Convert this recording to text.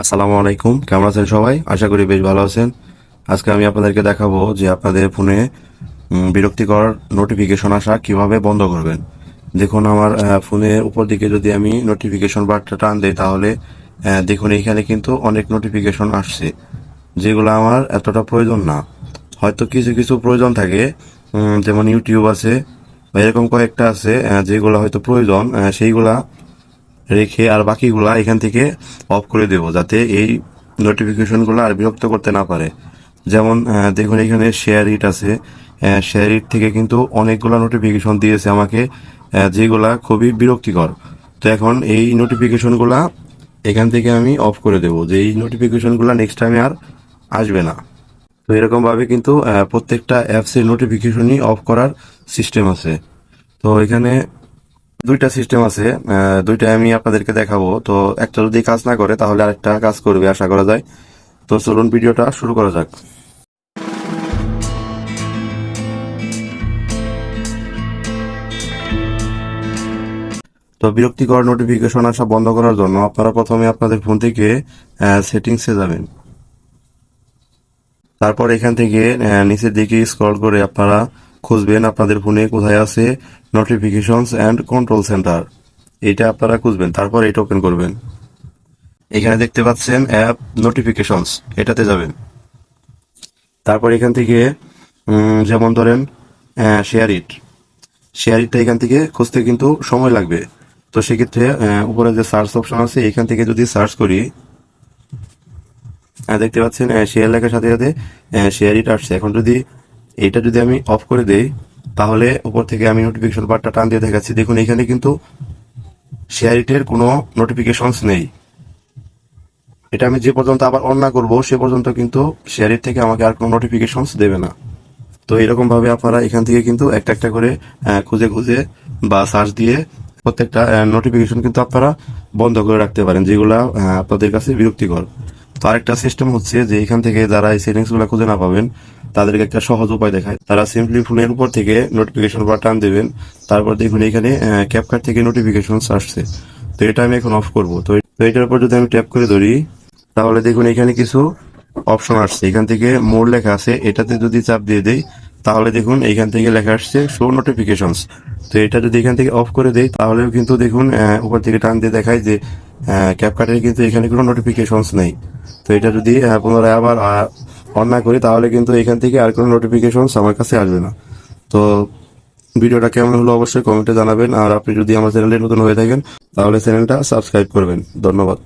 আসসালামু আলাইকুম। কেমন আছেন সবাই? আশা করি বেশ ভালো আছেন। আজকে আমি আপনাদেরকে দেখাবো যে আপনাদের ফোনে বিরক্তিকর নোটিফিকেশন আসা কীভাবে বন্ধ করবেন। দেখুন আমার ফোনের উপর দিকে যদি আমি নোটিফিকেশন বারটা টান দেই তাহলে দেখুন এখানে কিন্তু অনেক নোটিফিকেশন আসছে, যেগুলো আমার এতটা প্রয়োজন না। হয়তো কিছু কিছু প্রয়োজন থাকে যেমন ইউটিউব আছে, বা এরকম কয়েকটা আছে যেগুলো হয়তো প্রয়োজন সেইগুলা রেখে আর বাকিগুলা এখান থেকে অফ করে দেব, যাতে এই নোটিফিকেশনগুলো আর বিরক্ত করতে না পারে। যেমন দেখুন, এখানে শেয়ার ইট আছে। শেয়ার ইট থেকে কিন্তু অনেকগুলো নোটিফিকেশন দিয়েছে আমাকে যেগুলা খুবই বিরক্তিকর। তো এখন এই নোটিফিকেশনগুলা এখান থেকে আমি অফ করে দেব, যে এই নোটিফিকেশনগুলো নেক্সট টাইমে আর আসবে না। তো এরকমভাবে কিন্তু প্রত্যেকটা অ্যাপসের নোটিফিকেশনই অফ করার সিস্টেম আছে। তো এখানে দুইটা সিস্টেম আছে দুইটা আমি আপনাদেরকে দেখাবো। তো একটা যদি কাজ না করে, তাহলে আরেকটা কাজ করবে, আশা করা যায়। তো চলুন ভিডিওটা শুরু করা যাক। তো বিরক্তিকর নোটিফিকেশন আসা বন্ধ করার জন্য আপনারা প্রথমে আপনাদের ফোন থেকে সেটিংসে যাবেন। তারপর এখান থেকে নিচের দিকে স্ক্রল করে আপনারা খুঁজবেন আপনাদের ফোনে কোথায় আছে নোটিফিকেশনস অ্যান্ড কন্ট্রোল সেন্টার এটা আপনারা খুঁজবেন, তারপর এটা ওপেন করবেন। এখানে দেখতে পাচ্ছেন অ্যাপ নোটিফিকেশনস এটাতে যাবেন। তারপর এখান থেকে যেমন ধরেন শেয়ার ইট শেয়ার ইটটা এখান থেকে খুঁজতে কিন্তু সময় লাগবে। তো সেক্ষেত্রে উপরে যে সার্চ অপশন আছে, এখান থেকে যদি সার্চ করি দেখতে পাচ্ছেন শেয়ার লেখার সাথে সাথে শেয়ার ইট আসছে। এখন যদি এটা যদি আমি অফ করে দেই, তাহলে উপর থেকে আমি নোটিফিকেশন বারটা টান দিয়ে দেখাচ্ছি। দেখুন, এখানে কিন্তু শেয়ার ইটের কোনো নোটিফিকেশনস নেই। এটা আমি যে পর্যন্ত আবার অন না করব, সে পর্যন্ত কিন্তু শেয়ার ইট থেকে আমাকে আর কোনো নোটিফিকেশনস দেবে না। তো এরকম ভাবে আপনারা এখান থেকে কিন্তু একটা একটা করে খুঁজে খুঁজে বা সার্চ দিয়ে প্রত্যেকটা নোটিফিকেশন কিন্তু আপনারা বন্ধ করে রাখতে পারেন, যেগুলা আপনাদের কাছে বিরক্তিকর। তো আরেকটা সিস্টেম হচ্ছে যে এখান থেকে যারা এই সেটিংসগুলা খুঁজে না পাবেন তাদেরকে একটা সহজ উপায় দেখায়। তারা সিম্পলি ফোনের উপর থেকে নোটিফিকেশন বা টান দেবেন। তারপর দেখুন এখানে ক্যাপকাট থেকে নোটিফিকেশন আসছে। তো এটা আমি এখন অফ করব। তো এটার উপর যদি আমি ট্যাপ করে ধরি, তাহলে দেখুন এখানে কিছু অপশন আসছে। এখান থেকে মোড় লেখা আছে। এটাতে যদি চাপ দিয়ে দেই, তাহলে দেখুন এখান থেকে লেখা আসছে শো নোটিফিকেশনস তো এটা যদি এখান থেকে অফ করে দেই, তাহলেও কিন্তু দেখুন উপর থেকে টান দিয়ে দেখায় যে ক্যাপকাটের কিন্তু এখানে কোনো নোটিফিকেশনস নেই। তো এটা যদি পুনরায় আবার অন না করি, তাহলে কিন্তু এখান থেকে আর কোনো নোটিফিকেশনস আমার কাছে আসবে না। তো ভিডিওটা কেমন হলো অবশ্যই কমেন্টে জানাবেন, আর আপনি যদি আমার চ্যানেলে নতুন হয়ে থাকেন, তাহলে চ্যানেলটা সাবস্ক্রাইব করবেন। ধন্যবাদ।